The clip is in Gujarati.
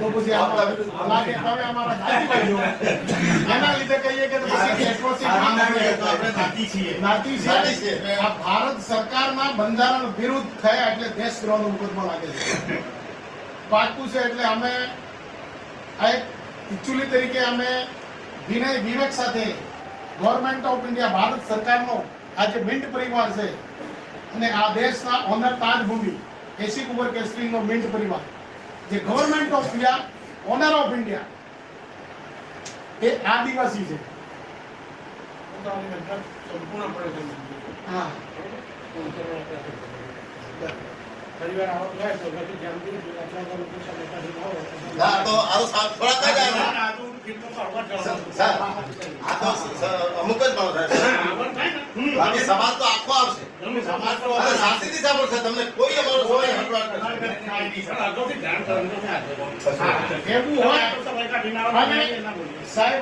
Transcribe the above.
તો પછી લાગે તમે અમારા નાતી. એના લીધે કહીએ કે પછી આપણે નાતી છીએ. નાતી નાતી છે છે. આ ભારત સરકારના બંધારણ વિરુદ્ધ થયા એટલે દેશદ્રોહનો મુકદમો લાગે છે. પાકું છે એટલે અમે આ એક ઇચ્છુલી તરીકે અમે વિનય વિવેક સાથે ગવર્મેન્ટ ઓફ ઇન્ડિયા ભારત સરકારનો આ જે મિન્ટ પરિવાર છે. અને આ દેશના ઓનર તાજભૂમિ એસી કુંવર કેસરીનો મિન્ટ પરિવાર. જે government of India owner of India એ આદિવાસી છે. હા. અમુક જ ભાવ થાય. બાકી સમાજ તો આખો આવશે. સાહેબ